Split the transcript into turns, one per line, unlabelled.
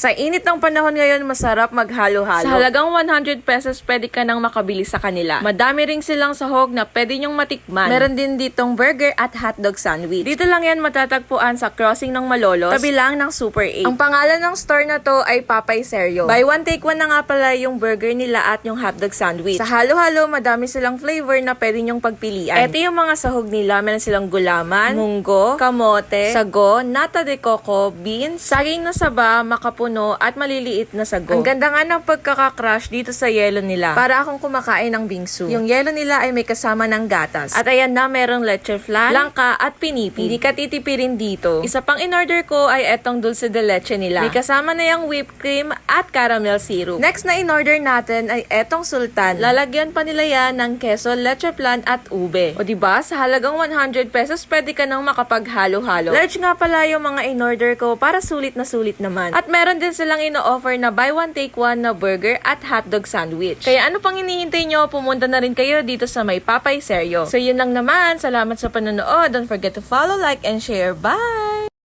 Sa init ng panahon ngayon, masarap maghalo-halo. Sa halagang 100 pesos, pwede ka nang makabili sa kanila. Madami ring silang sahog na pwede nyong matikman. Meron din ditong burger at hotdog sandwich. Dito lang yan matatagpuan sa crossing ng Malolos, tabi lang ng Super 8. Ang pangalan ng store na to ay Papay Seryo. Buy one take one na nga pala yung burger nila at yung hotdog sandwich. Sa halo-halo, madami silang flavor na pwede nyong pagpilian. Ito yung mga sahog nila. Meron silang gulaman, munggo, kamote, sago, nata de coco, beans, saging na saba, makapuno, at maliliit na sago. Ang ganda nga ng pagkakakrush dito sa yelo nila. Para akong kumakain ng bingsu. Yung yelo nila ay may kasama ng gatas. At ayan na, merong leche flan, langka, at pinipi. Hindi ka titipirin dito. Isa pang in-order ko ay etong dulce de leche nila. May kasama na yung whipped cream at caramel syrup. Next na in-order natin ay etong sultan. Lalagyan pa nila yan ng keso, leche flan, at ube. O diba, sa halagang 100 pesos, pwede ka nang makapaghalo-halo. Large nga pala yung mga in-order ko para sulit na sulit naman. At meron din silang ino-offer na buy one take one na burger at hotdog sandwich. Kaya ano pang hinihintay nyo, pumunta na rin kayo dito sa may Papay Seryo. So yun lang naman, salamat sa panonood. Don't forget to follow, like, and share. Bye!